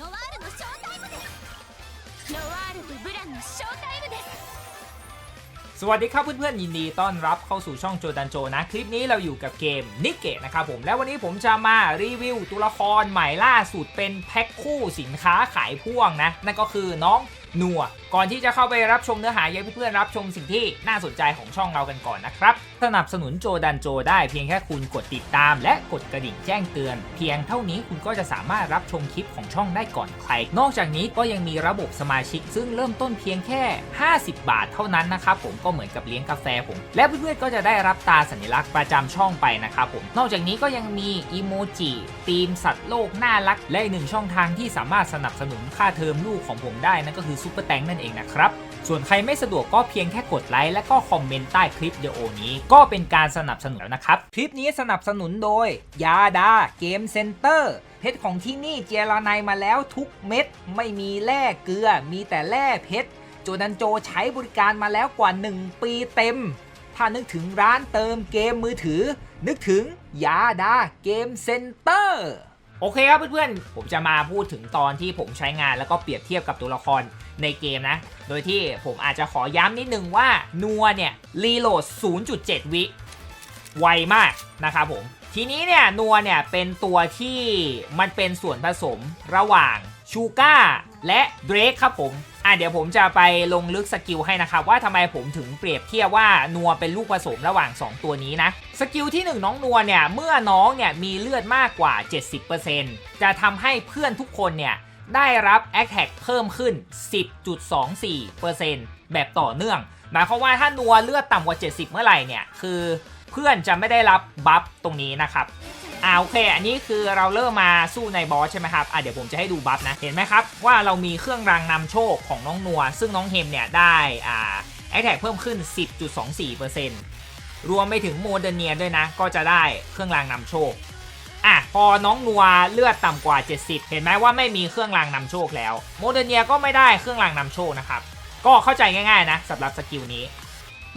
ノワールのショータイムですノワールとブランのショータイムです สวัสดีครับเพื่อนๆยินดีต้อนรับเข้าสู่ช่องโจดันโจนะ คลิปนี้เราอยู่กับเกมนิเกะนะครับผม และวันนี้ผมจะมารีวิวตัวละครใหม่ล่าสุดเป็นแพ็คคู่สินค้าขายพ่วงนะ นั่นก็คือน้อง นัว ก่อนที่จะเข้าไปรับชมเนื้อหาอยากให้เพื่อนๆรับชมสิ่งที่น่าสนใจของช่องเรากันก่อนนะครับ สนับสนุนโจดันโจได้เพียงแค่คุณกดติดตาม และกดกระดิ่งแจ้งเตือน เพียงเท่านี้คุณก็จะสามารถรับชมคลิปของช่องได้ก่อนใคร นอกจากนี้ก็ยังมีระบบสมาชิก ซึ่งเริ่มต้นเพียงแค่ 50 บาทเท่านั้นนะครับผมก็เหมือนกับเลี้ยงกาแฟผม และเพื่อนๆก็จะได้รับตาสัญลักษณ์ประจำช่องไปนะครับผม นอกจากนี้ก็ยังมีอีโมจิธีมสัตว์โลกน่ารัก และอีกหนึ่งช่องทางที่สามารถสนับสนุนค่าเทอมลูกของผมได้นั่นก็คือซุปเปอร์แตงนั่นเองนะครับ ส่วนใครไม่สะดวกก็เพียงแค่กดไลค์และก็คอมเมนต์ใต้คลิปวิดีโอนี้ ก็เป็นการสนับสนุนแล้วนะครับ คลิปนี้สนับสนุนโดย ยาดาเกมเซ็นเตอร์เพชรของที่นี่เจรานายมาแล้วทุกเม็ด ไม่มีแร่เกลือ มีแต่แร่เพชรโจดันโจใช้บริการมาแล้วกว่า 1 ปีเต็ม ถ้านึกถึงร้านเติมเกมมือถือ นึกถึงยาดาเกมเซ็นเตอร์โอเคครับเพื่อนๆ ผมจะมาพูดถึงตอนที่ผมใช้งานแล้วก็เปรียบเทียบกับตัวละครในเกมนะ โดยที่ผมอาจจะขอย้ำนิดนึงว่านัวเนี่ยรีโหลด 0.7 วิไวมากนะครับผม ทีนี้เนี่ยนัวเนี่ยเป็นตัวที่มันเป็นส่วนผสมระหว่างชูก้าและเดรกครับผมอะเดี๋ยวผมจะไปลงลึกสกิลให้นะครับว่าทำไมผมถึงเปรียบเทียบว่านัวเป็นลูกผสมระหว่าง 2 ตัวนี้นะ สกิลที่ 1 น้องนัวเนี่ยเมื่อน้องเนี่ยมีเลือดมากกว่า 70%จะทำให้เพื่อนทุกคนเนี่ย ได้รับ a t t a c k เพิ่มขึ้น 10.24%แบบต่อเนื่อง หมายความว่าถ้านัวเลือดต่ำกว่า 70 เมื่อไหร่เนี่ย คือเพื่อนจะไม่ได้รับบัฟตรงนี้นะครับอ่าโอเค อันนี้คือเราเริ่มมาสู้ในบอสใช่ไหมครับอ่าเดี๋ยวผมจะให้ดูบัฟนะ เห็นไหมครับ ว่าเรามีเครื่องรางนำโชคของน้องนัว ซึ่งน้องเฮมเนี่ยได้อ่าแอคแท็กเพิ่มขึ้น 10.24%รวมไปถึงโมเดเนียด้วยนะ ก็จะได้เครื่องรางนำโชค อะพอน้องนัวเลือดต่ำกว่า 70 เห็นไหมว่าไม่มีเครื่องรางนำโชคแล้ว โมเดเนียก็ไม่ได้เครื่องรางนำโชคนะครับ ก็เข้าใจง่ายๆนะสำหรับสกิลนี้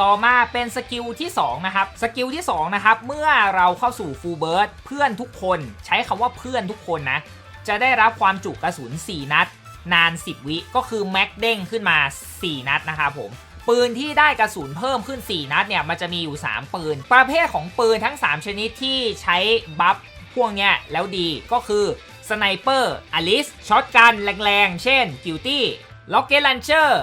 ต่อมาเป็นสกิลที่ 2 นะครับ สกิลที่ 2 นะครับ เมื่อเราเข้าสู่ฟูลเบิร์ดเพื่อนทุกคนใช้คำว่าเพื่อนทุกคนนะ จะได้รับความจุกระสุน 4 นัด นาน 10 วิก็คือแม็กเด้งขึ้นมา 4 นัดนะครับผมปืนที่ได้กระสุนเพิ่มขึ้น 4 นัดเนี่ยมันจะมีอยู่ 3 ปืน ประเภทของปืนทั้ง 3 ชนิดที่ใช้บัฟ พวกเนี้ยแล้วดีก็คือสไนเปอร์อลิสช็อตกันแรงๆ เช่นกิลตี้ล็อกเก็ตลันเชอร์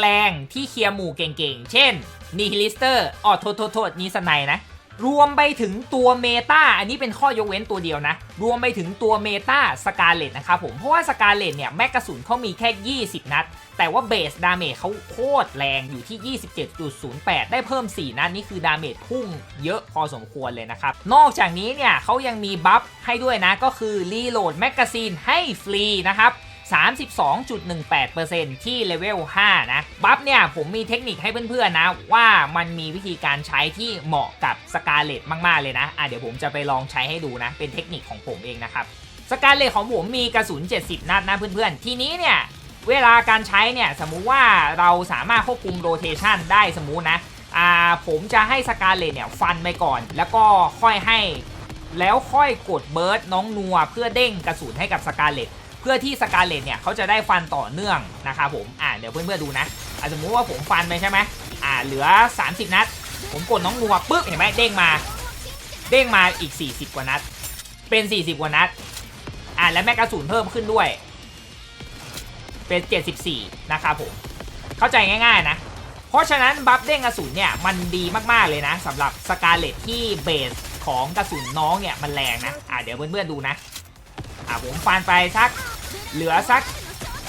แรงๆ ที่เคลียร์หมู่เก่งๆ เช่นนีฮิลิสเตอร์อ๋อโทษโทษโทษนี่สไนนะ รวมไปถึงตัวเมตาอันนี้เป็นข้อยกเว้นตัวเดียวนะ รวมไปถึงตัวเมตาสกาเลตนะครับผม เพราะว่าสกาเลตเนี่ย แม็กกระสุนเขามีแค่ 20 นัด แต่ว่าเบสดาเมจเขาโคตรแรงอยู่ที่ 27.08 ได้เพิ่ม 4 นัดนี่คือดาเมจพุ่งเยอะพอสมควรเลยนะครับ นอกจากนี้เนี่ยเขายังมีบัฟให้ด้วยนะ ก็คือรีโหลดแมกกาซีนให้ฟรีนะครับ 32.18%ที่เลเวล 5 นะ บัฟเนี่ยผมมีเทคนิคให้เพื่อนๆนะ ว่ามันมีวิธีการใช้ที่เหมาะกับสกาเลตมากๆเลยนะ อะเดี๋ยวผมจะไปลองใช้ให้ดูนะ เป็นเทคนิคของผมเองนะครับ สกาเลตของผมมีกระสุน 70 นัดนะเพื่อนๆ ทีนี้เนี่ยเวลาการใช้เนี่ยสมมุติว่าเราสามารถควบคุมโรเทชันได้สมมุตินะอ่าผมจะให้สกาเลตเนี่ยฟันไปก่อน แล้วก็ค่อยให้ แล้วค่อยกดเบิร์ดน้องนัวเพื่อเด้งกระสุนให้กับสกาเลต เพื่อที่สกาเลตเนี่ยเขาจะได้ฟันต่อเนื่องนะครับผมอ่าเดี๋ยวเพื่อนๆดูนะอะสมมุติว่าผมฟันไปใช่ไหมอ่าเหลือ 30 นัด ผมกดน้องนัวปึ๊บเห็นไหมเด้งมา เด้งมาอีก 40 กว่านัด เป็น 40 กว่านัดอ่าและแม็กกระสุนเพิ่มขึ้นด้วย เป็น 74 นะครับผม เข้าใจง่ายๆนะ เพราะฉะนั้นบัฟเด้งกระสุนเนี่ยมันดีมากๆเลยนะสำหรับสกาเลตที่เบสของกระสุนน้องเนี่ยมันแรงนะอ่าเดี๋ยวเพื่อนๆดูนะ อ่าผมฟันไปสักเหลือสัก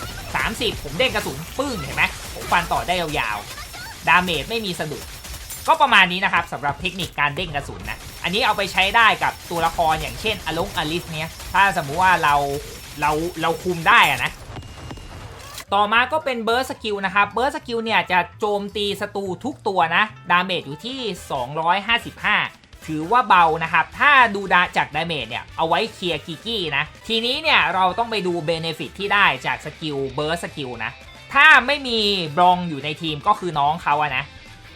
30 ผมเด้งกระสุนปึ้งเห็นไหมผมฟันต่อได้ยาวๆ ดาเมจไม่มีสะดุด ก็ประมาณนี้นะครับสำหรับเทคนิคการเด้งกระสุนนะ อันนี้เอาไปใช้ได้กับตัวละครอย่างเช่นอลงอลิสเนี้ย ถ้าสมมุติว่าเราเราเราคุมได้อะนะ ต่อมาก็เป็นเบิร์สกิลนะครับ เบิร์สกิลเนี่ยจะโจมตีศัตรูทุกตัวนะ ดาเมจอยู่ที่ 255 ถือว่าเบานะครับ ถ้าดูดาจากดาเมจเนี่ย เอาไว้เคลียร์กิกกี้นะ ทีนี้เนี่ยเราต้องไปดูเบเนฟิตที่ได้จากสกิลเบิร์สกิลนะ ถ้าไม่มีบรองอยู่ในทีมก็คือน้องเขาอะนะ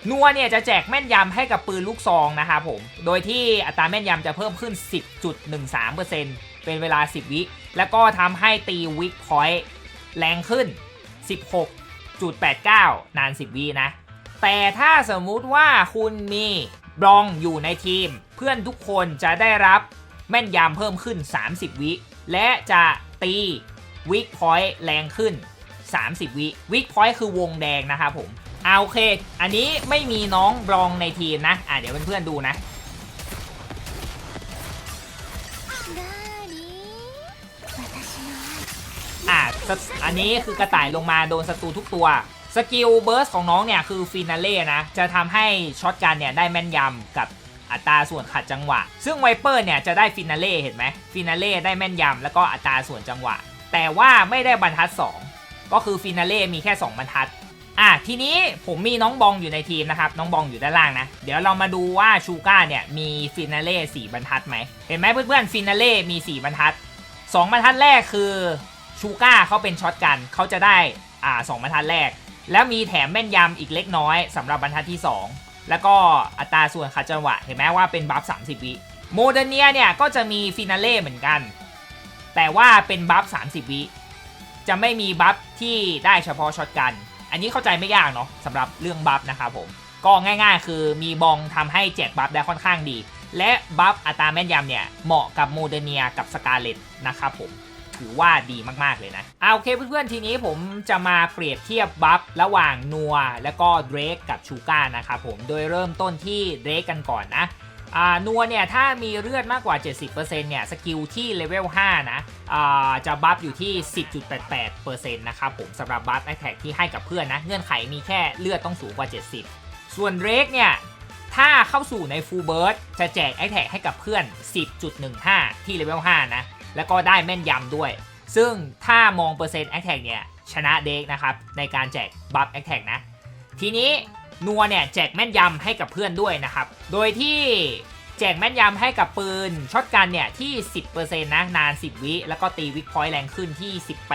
นัวเนี่ยจะแจกแม่นยำให้กับปืนลูกซองนะครับผม โดยที่อัตราแม่นยำจะเพิ่มขึ้น 10.13%เป็นเวลา 10 วิ แล้วก็ทำให้ตีวิกพอยต์แรงขึ้น 16.89 นาน 10 วินะ แต่ถ้าสมมุติว่าคุณมี บรองอยู่ในทีม เพื่อนทุกคนจะได้รับแม่นยำเพิ่มขึ้น 30 วิ และจะตีวิกพอยต์แรงขึ้น 30 วิวิกพอยต์คือวงแดงนะครับผมเอาโอเค อันนี้ไม่มีน้องบรองในทีมนะ อะเดี๋ยวเพื่อนๆดูนะ อะอันนี้คือกระต่ายลงมาโดนศัตรูทุกตัว สกิลเบิร์สของน้องเนี่ยคือฟินาเล่นะ จะทำให้ช็อตกันเนี่ยได้แม่นยำกับอัตราส่วนขัดจังหวะ ซึ่งไวเปอร์เนี่ยจะได้ฟินาเล่เห็นไหมฟินาเล่ได้แม่นยำแล้วก็อัตราส่วนจังหวะ แต่ว่าไม่ได้บรรทัด 2 ก็คือฟินาเล่มีแค่ 2 บรรทัดอะทีนี้ผมมีน้องบองอยู่ในทีมนะครับ น้องบองอยู่ด้านล่างนะ เดี๋ยวเรามาดูว่าชูก้าเนี่ยมีฟินาเล่สี่บรรทัดไหมเห็นไหมเพื่อนๆฟินาเล่มี4บรรทัด 2 บรรทัดแรกคือชูก้าเขาเป็นช็อตกันเขาจะได้อ่าสองบรรทัดแรก แล้วมีแถมแม่นยำอีกเล็กน้อยสำหรับบรรทัดที่ 2 แล้วก็อัตราส่วนขัดจังหวะ เห็นไหมว่าเป็นบัฟ 30 วิโมเดเนียเนี่ยก็จะมีฟินาเล่เหมือนกัน แต่ว่าเป็นบัฟ 30 วิจะไม่มีบัฟที่ได้เฉพาะช็อตกัน อันนี้เข้าใจไม่ยากเนาะสำหรับเรื่องบัฟนะครับผม ก็ง่ายๆ คือมีบองทำให้แจกบัฟได้ค่อนข้างดี และบัฟอัตราแม่นยำเนี่ยเหมาะกับโมเดเนียกับสกาเลตนะครับผม ถือว่าดีมากๆเลยนะเอาโอเคเพื่อนๆทีนี้ผมจะมาเปรียบเทียบบัฟระหว่างนัวแล้วก็เดรกกับชูก้านะครับผมโดยเริ่มต้นที่เดรกกันก่อนนะนัวเนี่ยถ้ามีเลือดมากกว่า 70%เนี่ยสกิลที่เลเวล 5 นะจะบัฟอยู่ที่ 10.88%นะครับผมสำหรับบัฟแอคแท็กที่ให้กับเพื่อนนะ เงื่อนไขมีแค่เลือดต้องสูงกว่า 70 ส่วนเรกเนี่ย ถ้าเข้าสู่ในฟูลเบิร์ดจะแจกแอคแท็กให้กับเพื่อน 10.15 ที่เลเวล 5 นะ แล้วก็ได้แม่นยำด้วย ซึ่งถ้ามองเปอร์เซ็นต์แอคแท็กเนี่ย ชนะเด็กนะครับ ในการแจกบัฟแอคแท็กนะ ทีนี้นัวเนี่ยแจกแม่นยำให้กับเพื่อนด้วยนะครับ โดยที่แจกแม่นยำให้กับปืนช็อตกันเนี่ยที่ 10%นะนาน 10 วิ แล้วก็ตีวิกพอยต์แรงขึ้นที่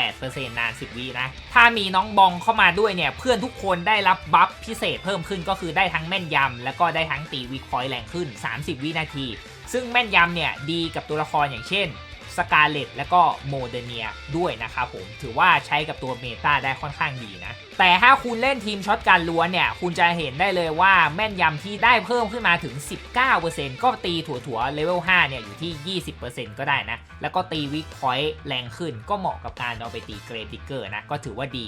18%นาน 10 วินะ ถ้ามีน้องบองเข้ามาด้วยเนี่ยเพื่อนทุกคนได้รับบัฟพิเศษเพิ่มขึ้นก็คือได้ทั้งแม่นยำแล้วก็ได้ทั้งตีวิกพอยต์แรงขึ้น 30 วินาที ซึ่งแม่นยำเนี่ยดีกับตัวละครอย่างเช่น สกาเลตและก็โมเดเนียด้วยนะครับผม ถือว่าใช้กับตัวเมตาได้ค่อนข้างดีนะ แต่ถ้าคุณเล่นทีมช็อตการล้วนเนี่ย คุณจะเห็นได้เลยว่าแม่นยำที่ได้เพิ่มขึ้นมาถึง 19%ก็ตีถั่วๆเลเวล 5 เนี่ยอยู่ที่ 20%ก็ได้นะ แล้วก็ตีวิกพอยต์แรงขึ้นก็เหมาะกับการเอาไปตีเกรดิเกอร์นะ ก็ถือว่าดี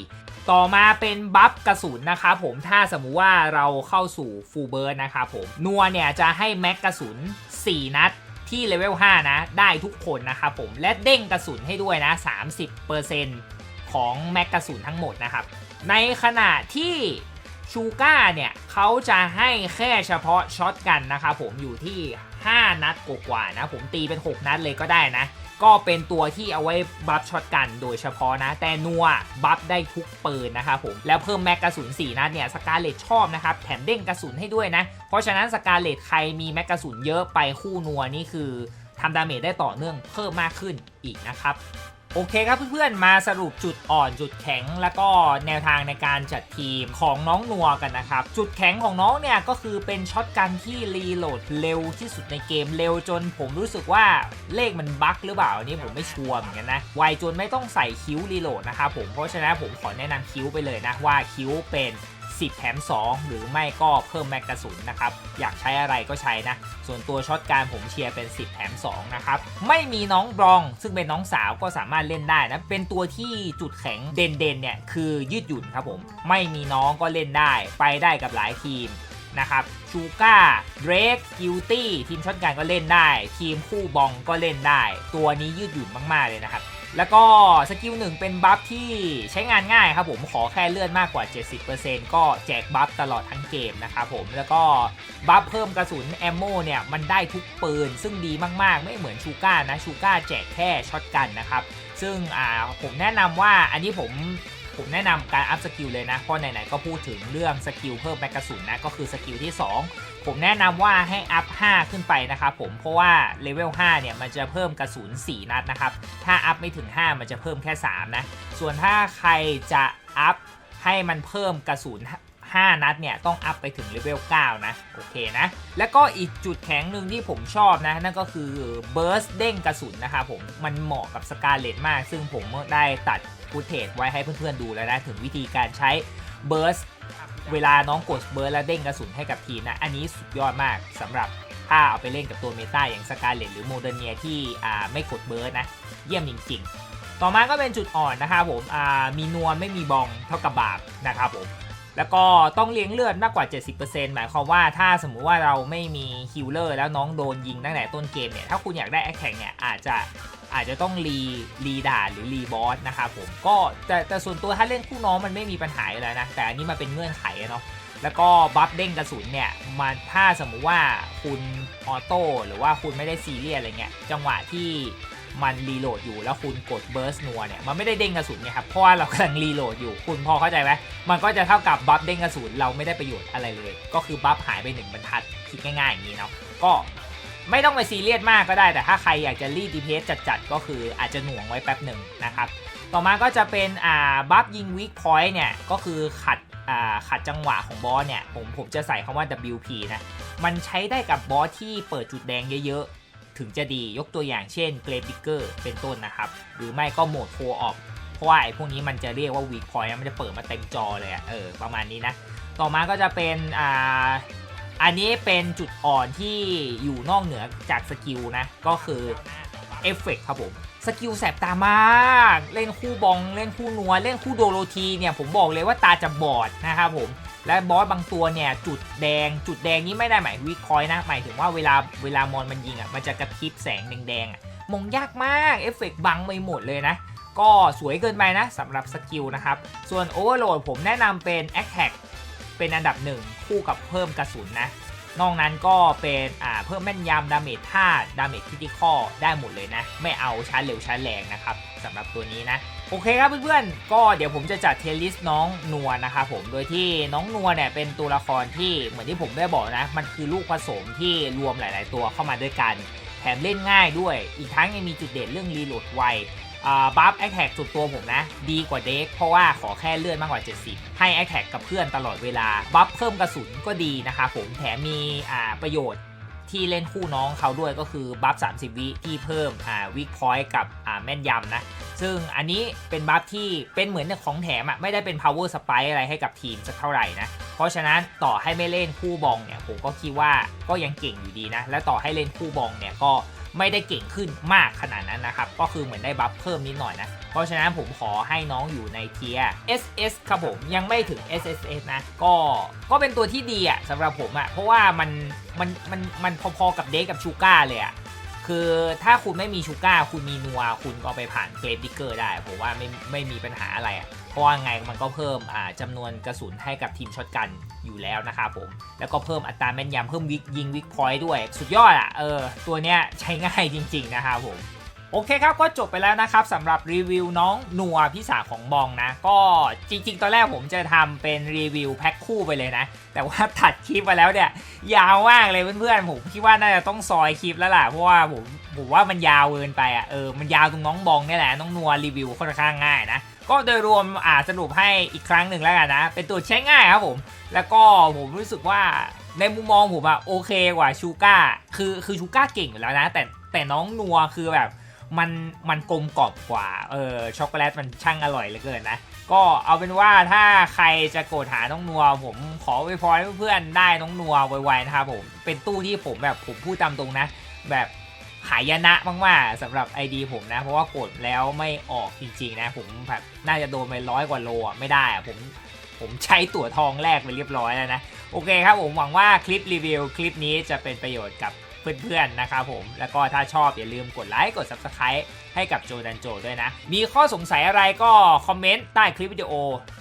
ต่อมาเป็นบัฟกระสุนนะครับผม ถ้าสมมุติว่าเราเข้าสู่ฟูเบิร์ดนะครับผม นัวเนี่ยจะให้แม็กกระสุน 4 นัด ที่เลเวล5นะ ได้ทุกคนนะครับผมและเด้งกระสุนให้ด้วยนะ 30%ของแม็กกระสุนทั้งหมดนะครับ ในขณะที่ชูก้าเนี่ยเขาจะให้แค่เฉพาะช็อตกันนะครับผมอยู่ที่ 5 นัดกว่าๆนะ ผมตีเป็น 6 นัดเลยก็ได้นะ ก็เป็นตัวที่เอาไว้บัฟช็อตกันโดยเฉพาะนะ แต่นัวบัฟได้ทุกปืนนะครับผม แล้วเพิ่มแม็กกระสุน4นัดเนี่ยสกาเลตชอบนะครับ แถมเด้งกระสุนให้ด้วยนะ เพราะฉะนั้นสกาเลตใครมีแม็กกระสุนเยอะไปคู่นัวนี่คือทำดาเมจได้ต่อเนื่องเพิ่มมากขึ้นอีกนะครับ โอเคครับเพื่อนๆ มาสรุปจุดอ่อนจุดแข็ง แล้วก็แนวทางในการจัดทีมของน้องนัวกันนะครับ จุดแข็งของน้องเนี่ยก็คือเป็นช็อตกันที่รีโหลดเร็วที่สุดในเกมเร็วจนผมรู้สึกว่าเลขมันบั๊กหรือเปล่าอันนี้ผมไม่ชัวร์เหมือนกันนะไวจนไม่ต้องใส่คิ้วรีโหลดนะครับผมเพราะฉะนั้นผมขอแนะนำคิ้วไปเลยนะว่าคิ้วเป็น 10 แถม 2 หรือไม่ก็เพิ่มแมกกาสุนนะครับ อยากใช้อะไรก็ใช้นะ ส่วนตัวช็อตการผมเชียร์เป็น 10 แถม 2 นะครับ ไม่มีน้องบรอง ซึ่งเป็นน้องสาวก็สามารถเล่นได้นะ เป็นตัวที่จุดแข็งเด่นๆเนี่ยคือยืดหยุ่นครับผม ไม่มีน้องก็เล่นได้ ไปได้กับหลายทีมนะครับชูก้าเดรกกิลตี้ทีมช็อตการก็เล่นได้ ทีมคู่บองก็เล่นได้ ตัวนี้ยืดหยุ่นมากๆเลยนะครับ แล้วก็สกิลหนึ่งเป็นบัฟที่ใช้งานง่ายครับผมขอแค่เลื่อนมากกว่า 70%ก็แจกบัฟตลอดทั้งเกมนะครับผมแล้วก็บัฟเพิ่มกระสุนแอมโมเนี่ยมันได้ทุกปืน ซึ่งดีมากๆ ไม่เหมือนชูก้านะชูก้าแจกแค่ช็อตกันนะครับ ซึ่งผมแนะนำว่าอันนี้ผม ผมแนะนำการอัพสกิลเลยนะ เพราะไหนๆก็พูดถึงเรื่องสกิลเพิ่มแมกกาสุนนะ ก็คือสกิลที่ 2 ผมแนะนำว่าให้อัพ 5 ขึ้นไปนะครับผม เพราะว่าเลเวล 5 เนี่ย มันจะเพิ่มกระสุน 4 นัดนะครับ ถ้าอัพไม่ถึง 5 มันจะเพิ่มแค่ 3 นะ ส่วนถ้าใครจะอัพให้มันเพิ่มกระสุน5 นัดเนี่ย ต้องอัพไปถึงเลเวล 9 นะ โอเคนะ แล้วก็อีกจุดแข็งหนึ่งที่ผมชอบนะ นั่นก็คือเบิร์สเด้งกระสุนนะครับผม มันเหมาะกับสกาเลตมาก ซึ่งผมได้ตัด ฟุตเทจไว้ให้เพื่อนๆดูแล้วนะ ถึงวิธีการใช้เบิร์สเวลาน้องกดเบิร์สแล้วเด้งกระสุนให้กับทีมนะ อันนี้สุดยอดมากสำหรับถ้าเอาไปเล่นกับตัวเมตาอย่างสกาเลตหรือโมเดเนียที่ไม่กดเบิร์สนะ เยี่ยมจริง ๆ ต่อมาก็เป็นจุดอ่อนนะครับผมมีนวลไม่มีบองเท่ากับบาปนะครับผมแล้วก็ต้องเลี้ยงเลือดมากกว่า 70%หมายความว่าถ้าสมมุติว่าเราไม่มีฮิลเลอร์แล้วน้องโดนยิงตั้งแต่ต้นเกมเนี่ย ถ้าคุณอยากได้แอคแท็กเนี่ยอาจจะ อาจจะต้องรีรีด่าหรือรีบอสนะครับผมก็แต่แต่ส่วนตัวถ้าเล่นคู่น้องมันไม่มีปัญหาอยู่แล้วนะ แต่อันนี้มันเป็นเงื่อนไขเนาะแล้วก็บัฟเด้งกระสุนเนี่ยมันถ้าสมมุติว่าคุณออโต้หรือว่าคุณไม่ได้ซีเรียสอะไรเงี้ยจังหวะที่มันรีโหลดอยู่แล้วคุณกดเบิร์สนัวเนี่ยมันไม่ได้เด้งกระสุนไงครับเพราะว่าเรากำลังรีโหลดอยู่คุณพอเข้าใจไหมมันก็จะเท่ากับบัฟเด้งกระสุนเราไม่ได้ประโยชน์อะไรเลย ก็คือบัฟหายไปหนึ่งบรรทัดคิดง่ายๆอย่างนี้เนาะก็ ไม่ต้องไปซีเรียสมากก็ได้ แต่ถ้าใครอยากจะรีดดีเพสจัดๆ ก็คืออาจจะหน่วงไว้แป๊บหนึ่งนะครับ ต่อมาก็จะเป็นอ่าบัฟยิงวิกพอยต์เนี่ย ก็คือขัดอ่าขัดจังหวะของบอสเนี่ย ผมผมจะใส่คำว่า WP นะ มันใช้ได้กับบอสที่เปิดจุดแดงเยอะๆ ถึงจะดียกตัวอย่างเช่นเกรดบิเกอร์เป็นต้นนะครับ หรือไม่ก็โหมดโคออฟเพราะว่าไอ้พวกนี้มันจะเรียกว่าวีคพอยต์มันจะเปิดมาเต็มจอเลยอะเออประมาณนี้นะต่อมาก็จะเป็นอ่า อันนี้เป็นจุดอ่อนที่อยู่นอกเหนือจากสกิลนะ ก็คือเอฟเฟกครับผมสกิลแสบตามาก เล่นคู่บอง เล่นคู่นัว เล่นคู่โดโรทีเนี่ยผมบอกเลยว่าตาจะบอดนะครับผม และบอสบางตัวเนี่ยจุดแดง จุดแดงนี้ไม่ได้หมายวิคอยนะ หมายถึงว่าเวลาเวลามอนมันยิงอะมันจะกระพริบแสงแดงๆอะมองยากมาก เอฟเฟกต์บังไปหมดเลยนะ ก็สวยเกินไปนะสำหรับสกิลนะครับ ส่วน Overload ผมแนะนำเป็น a t t a c k เป็นอันดับหนึ่งคู่กับเพิ่มกระสุนนะ นอกนั้นก็เป็นอ่าเพิ่มแม่นยำดาเมจธาตุดาเมจคิติคอได้หมดเลยนะ ไม่เอาชาเร็วชาแรงนะครับสำหรับตัวนี้นะ โอเคครับเพื่อนๆ ก็เดี๋ยวผมจะจัดเทลิสน้องนัวนะครับผมโดยที่น้องนัวเนี่ยเป็นตัวละครที่เหมือนที่ผมได้บอกนะ มันคือลูกผสมที่รวมหลาย ๆ ตัวเข้ามาด้วยกัน แถมเล่นง่ายด้วย อีกทั้งยังมีจุดเด่นเรื่องรีโหลดไว บัฟแอคแท็กสุดตัวผมนะ ดีกว่าเด็กเพราะว่าขอแค่เลื่อนมากกว่า 70 ให้แอคแท็กกับเพื่อนตลอดเวลา บัฟเพิ่มกระสุนก็ดีนะครับผมแถมมีประโยชน์ที่เล่นคู่น้องเขาด้วยก็คือบัฟ 30 วิที่เพิ่มอ่าวิกพอยต์กับอ่าแม่นยำนะ ซึ่งอันนี้เป็นบัฟที่เป็นเหมือนของแถมอะไม่ได้เป็น power spike อะไรให้กับทีมสักเท่าไหร่นะ เพราะฉะนั้นต่อให้ไม่เล่นคู่บองเนี่ยผมก็คิดว่าก็ยังเก่งอยู่ดีนะ และต่อให้เล่นคู่บองเนี่ยก็ ไม่ได้เก่งขึ้นมากขนาดนั้นนะครับ ก็คือเหมือนได้บัฟเพิ่มนิดหน่อยนะ เพราะฉะนั้นผมขอให้น้องอยู่ในเทีย SS ครับผมยังไม่ถึง SSS นะ ก็ก็เป็นตัวที่ดีอะสำหรับผมอะเพราะว่ามันมันมันมันพอๆกับเดกกับชูก้าเลยอะคือถ้าคุณไม่มีชูก้าคุณมีนัวคุณก็ไปผ่านเกรดดิเกอร์ได้ผมว่าไม่ไม่มีปัญหาอะไรอะ เพราะว่าไงมันก็เพิ่มอ่าจำนวนกระสุนให้กับทีมช็อตกันอยู่แล้วนะครับผม แล้วก็เพิ่มอัตราแม่นยำเพิ่มวิกยิงวิกพอยต์ด้วย สุดยอดอะ่ะเออตัวเนี้ยใช้ง่ายจริง ๆ นะครับผมโอเคครับ ก็จบไปแล้วนะครับสำหรับรีวิวน้องนัวพี่สาของบองนะ ก็จริง ๆ ตอนแรกผมจะทำเป็นรีวิวแพ็คคู่ไปเลยนะ แต่ว่าตัดคลิปมาแล้วเนี่ย ยาวมากเลยเพื่อนๆ ผมคิดว่าน่าจะต้องซอยคลิปแล้วล่ะ เพราะว่าผม ผมว่ามันยาวเกินไปอะเออมันยาวตรงน้องบองนี่แหละน้องนัวรีวิวค่อนข้างง่ายนะก็โดยรวมอ่าสรุปให้อีกครั้งหนึ่งแล้วกันนะ เป็นตัวใช้ง่ายครับผม แล้วก็ผมรู้สึกว่าในมุมมองผมอะโอเคกว่าชูก้าคือคือชูก้าเก่งอยู่แล้วนะ แต่แต่น้องนัวคือแบบมันมันกลมกล่อมกว่าเออช็อกโกแลตมันช่างอร่อยเหลือเกินนะ ก็เอาเป็นว่าถ้าใครจะโกรธหาน้องนัว ผมขอไปพรให้เพื่อนๆได้น้องนัวไวๆนะครับผมเป็นตู้ที่ผมแบบผมพูดตามตรงนะ แบบ หายนะมากๆสำหรับ ID ผมนะ เพราะว่ากดแล้วไม่ออกจริงๆนะ ผมแบบน่าจะโดนไปร้อยกว่าโลอะไม่ได้อะผมผมใช้ตั๋วทองแรกไปเรียบร้อยแล้วนะ โอเคครับผมหวังว่าคลิปรีวิวคลิปนี้จะเป็นประโยชน์กับเพื่อนๆนะครับผม แล้วก็ถ้าชอบอย่าลืมกดไลค์กด Subscribe ให้กับโจดันโจด้วยนะ มีข้อสงสัยอะไรก็คอมเมนต์ใต้คลิปวิดีโอ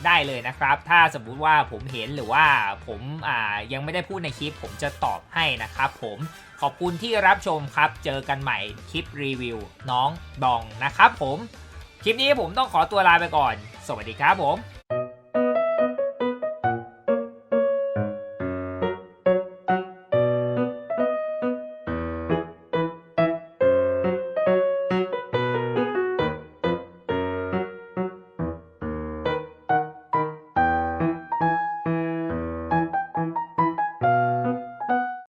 ได้เลยนะครับ ถ้าสมมุติว่าผมเห็นหรือว่าผมอ่ายังไม่ได้พูดในคลิปผมจะตอบให้นะครับผม ขอบคุณที่รับชมครับ เจอกันใหม่คลิปรีวิว น้องดองนะครับผม คลิปนี้ผมต้องขอตัวลาไปก่อน สวัสดีครับผม